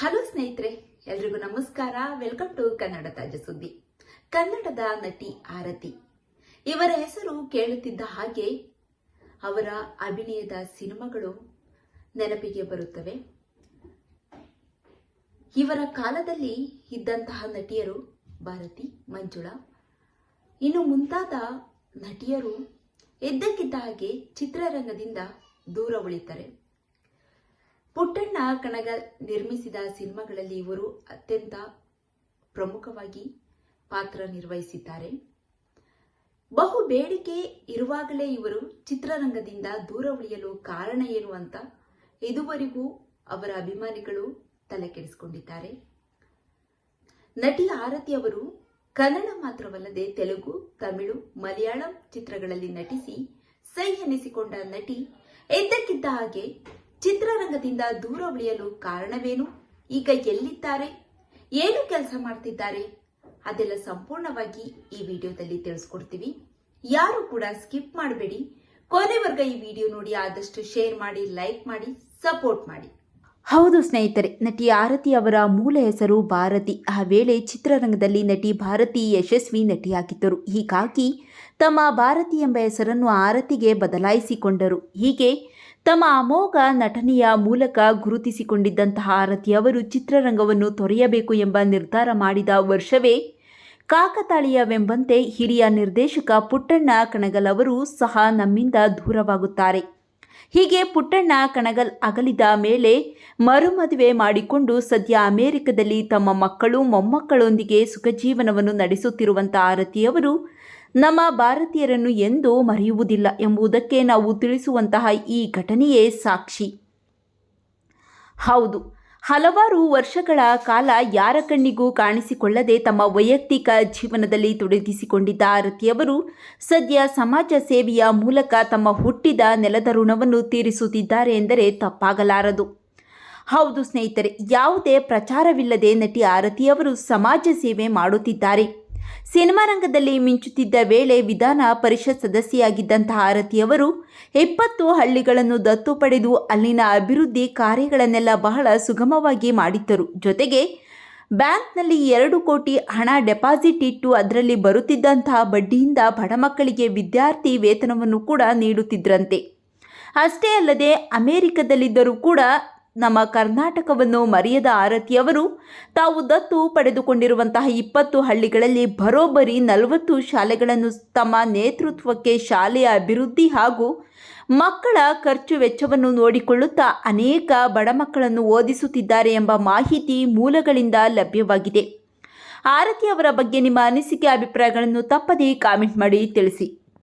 Hello ಸ್ನೇಹಿತರೆ, ಎಲ್ರಿಗೂ ನಮಸ್ಕಾರ. ವೆಲ್ಕಮ್ ಟು ಕನ್ನಡ ತಾಜ ಸುದ್ದಿ. ಕನ್ನಡದ ನಟಿ ಆರತಿ. ಇವರ ಹೆಸರು ಕೇಳುತ್ತಿದ್ದ ಹಾಗೆ ಅವರ ಅಭಿನಯದ ಸಿನಿಮಾಗಳು ನೆನಪಿಗೆ ಬರುತ್ತವೆ. ಇವರ ಕಾಲದಲ್ಲಿ ಇದ್ದಂತಹ ನಟಿಯರು ಭಾರತಿ, ಮಂಜುಳಾ. ಇನ್ನು ಮುಂತಾದ ನಟಿಯರು ಇದ್ದಕ್ಕಿದ್ದ ಹಾಗೆ ಚಿತ್ರರಂಗದಿಂದ ದೂರ ಉಳಿತಾರೆ. ಪುಟ್ಟಣ್ಣ ಕಣಗಲ್ ನಿರ್ಮಿಸಿದ ಸಿನಿಮಾಗಳಲ್ಲಿ ಇವರು ಅತ್ಯಂತ ಪ್ರಮುಖವಾಗಿ ಪಾತ್ರ ನಿರ್ವಹಿಸಿದ್ದಾರೆ. ಬಹು ಬೇಡಿಕೆ ಇರುವಾಗಲೇ ಇವರು ಚಿತ್ರರಂಗದಿಂದ ದೂರ ಉಳಿಯಲು ಕಾರಣ ಏನು ಅಂತ ಇದುವರೆಗೂ ಅವರ ಅಭಿಮಾನಿಗಳು ತಲೆ ಕೆಡಿಸಿಕೊಂಡಿದ್ದಾರೆ ನಟಿ ಆರತಿ ಅವರು ಕನ್ನಡ ಮಾತ್ರವಲ್ಲದೆ ತೆಲುಗು, ತಮಿಳು, ಮಲಯಾಳಂ ಚಿತ್ರಗಳಲ್ಲಿ ನಟಿಸಿ ಸೈ ಎನಿಸಿಕೊಂಡ ನಟಿ ಎದ್ದಕ್ಕಿದ್ದ ಹಾಗೆ ಚಿತ್ರರಂಗದಿಂದ ದೂರ ಉಳಿಯಲು ಕಾರಣವೇನು? ಈಗ ಎಲ್ಲಿದ್ದಾರೆ? ಏನು ಕೆಲಸ ಮಾಡ್ತಿದ್ದಾರೆ? ಅದೆಲ್ಲ ಸಂಪೂರ್ಣವಾಗಿ ಈ ವಿಡಿಯೋದಲ್ಲಿ ತಿಳಿಸ್ಕೊಡ್ತೀವಿ. ಯಾರು ಕೂಡ ಸ್ಕಿಪ್ ಮಾಡಬೇಡಿ. ಕೊನೆವರ್ಗ ಈ ವಿಡಿಯೋ ನೋಡಿ ಆದಷ್ಟು ಶೇರ್ ಮಾಡಿ, ಲೈಕ್ ಮಾಡಿ, ಸಪೋರ್ಟ್ ಮಾಡಿ. ಹೌದು ಸ್ನೇಹಿತರೆ, ನಟಿ ಆರತಿ ಅವರ ಮೂಲ ಹೆಸರು ಭಾರತಿ. ಆ ವೇಳೆ ಚಿತ್ರರಂಗದಲ್ಲಿ ನಟಿ ಭಾರತಿ ಯಶಸ್ವಿ ನಟಿಯಾಗಿದ್ದರು. ಹೀಗಾಗಿ ತಮ್ಮ ಭಾರತಿ ಎಂಬ ಹೆಸರನ್ನು ಆರತಿಗೆ ಬದಲಾಯಿಸಿಕೊಂಡರು. ಹೀಗೆ ತಮ್ಮ ಅಮೋಘ ನಟನೆಯ ಮೂಲಕ ಗುರುತಿಸಿಕೊಂಡಿದ್ದಂತಹ ಆರತಿ ಅವರು ಚಿತ್ರರಂಗವನ್ನು ತೊರೆಯಬೇಕು ಎಂಬ ನಿರ್ಧಾರ ಮಾಡಿದ ವರ್ಷವೇ ಕಾಕತಾಳೀಯವೆಂಬಂತೆ ಹಿರಿಯ ನಿರ್ದೇಶಕ ಪುಟ್ಟಣ್ಣ ಕಣಗಲ್ ಅವರು ಸಹ ನಮ್ಮಿಂದ ದೂರವಾಗುತ್ತಾರೆ. ಹೀಗೆ ಪುಟ್ಟಣ್ಣ ಕಣಗಲ್ ಅಗಲಿದ ಮೇಲೆ ಮರುಮದುವೆ ಮಾಡಿಕೊಂಡು ಸದ್ಯ ಅಮೆರಿಕದಲ್ಲಿ ತಮ್ಮ ಮಕ್ಕಳು ಮೊಮ್ಮಕ್ಕಳೊಂದಿಗೆ ಸುಖ ಜೀವನವನ್ನು ನಡೆಸುತ್ತಿರುವಂಥ ಆರತಿಯವರು ನಮ್ಮ ಭಾರತೀಯರನ್ನು ಎಂದೂ ಮರೆಯುವುದಿಲ್ಲ ಎಂಬುದಕ್ಕೆ ನಾವು ತಿಳಿಸುವಂತಹ ಈ ಘಟನೆಯೇ ಸಾಕ್ಷಿ. ಹೌದು, ಹಲವಾರು ವರ್ಷಗಳ ಕಾಲ ಯಾರ ಕಣ್ಣಿಗೂ ಕಾಣಿಸಿಕೊಳ್ಳದೆ ತಮ್ಮ ವೈಯಕ್ತಿಕ ಜೀವನದಲ್ಲಿ ತೊಡಗಿಸಿಕೊಂಡಿದ್ದ ಆರತಿಯವರು ಸದ್ಯ ಸಮಾಜ ಸೇವೆಯ ಮೂಲಕ ತಮ್ಮ ಹುಟ್ಟಿದ ನೆಲದ ಋಣವನ್ನು ತೀರಿಸುತ್ತಿದ್ದಾರೆ ಎಂದರೆ ತಪ್ಪಾಗಲಾರದು. ಹೌದು ಸ್ನೇಹಿತರೆ, ಯಾವುದೇ ಪ್ರಚಾರವಿಲ್ಲದೆ ನಟಿ ಆರತಿಯವರು ಸಮಾಜ ಸೇವೆ ಮಾಡುತ್ತಿದ್ದಾರೆ. ಸಿನಿಮಾ ರಂಗದಲ್ಲಿ ಮಿಂಚುತ್ತಿದ್ದ ವೇಳೆ ವಿಧಾನ ಪರಿಷತ್ ಸದಸ್ಯೆಯಾಗಿದ್ದಂತಹ ಆರತಿಯವರು ಎಪ್ಪತ್ತು ಹಳ್ಳಿಗಳನ್ನು ದತ್ತು ಪಡೆದು ಅಲ್ಲಿನ ಅಭಿವೃದ್ಧಿ ಕಾರ್ಯಗಳನ್ನೆಲ್ಲ ಬಹಳ ಸುಗಮವಾಗಿ ಮಾಡಿದ್ದರು. ಜೊತೆಗೆ ಬ್ಯಾಂಕ್ನಲ್ಲಿ ಎರಡು ಕೋಟಿ ಹಣ ಡೆಪಾಸಿಟ್ ಇಟ್ಟು ಅದರಲ್ಲಿ ಬರುತ್ತಿದ್ದಂತಹ ಬಡ್ಡಿಯಿಂದ ಬಡ ಮಕ್ಕಳಿಗೆ ವಿದ್ಯಾರ್ಥಿ ವೇತನವನ್ನು ಕೂಡ ನೀಡುತ್ತಿದ್ರಂತೆ. ಅಷ್ಟೇ ಅಲ್ಲದೆ ಅಮೆರಿಕದಲ್ಲಿದ್ದರೂ ಕೂಡ ನಮ್ಮ ಕರ್ನಾಟಕವನ್ನು ಮರೆಯದ ಆರತಿಯವರು ತಾವು ದತ್ತು ಪಡೆದುಕೊಂಡಿರುವಂತಹ ಇಪ್ಪತ್ತು ಹಳ್ಳಿಗಳಲ್ಲಿ ಬರೋಬ್ಬರಿ ನಲವತ್ತು ಶಾಲೆಗಳನ್ನು ತಮ್ಮ ನೇತೃತ್ವಕ್ಕೆ ಶಾಲೆಯ ಅಭಿವೃದ್ಧಿ ಹಾಗೂ ಮಕ್ಕಳ ಖರ್ಚು ವೆಚ್ಚವನ್ನು ನೋಡಿಕೊಳ್ಳುತ್ತಾ ಅನೇಕ ಬಡ ಮಕ್ಕಳನ್ನು ಓದಿಸುತ್ತಿದ್ದಾರೆ ಎಂಬ ಮಾಹಿತಿ ಮೂಲಗಳಿಂದ ಲಭ್ಯವಾಗಿದೆ. ಆರತಿ ಅವರ ಬಗ್ಗೆ ನಿಮ್ಮ ಅನಿಸಿಕೆ, ಅಭಿಪ್ರಾಯಗಳನ್ನು ತಪ್ಪದೇ ಕಾಮೆಂಟ್ ಮಾಡಿ ತಿಳಿಸಿ.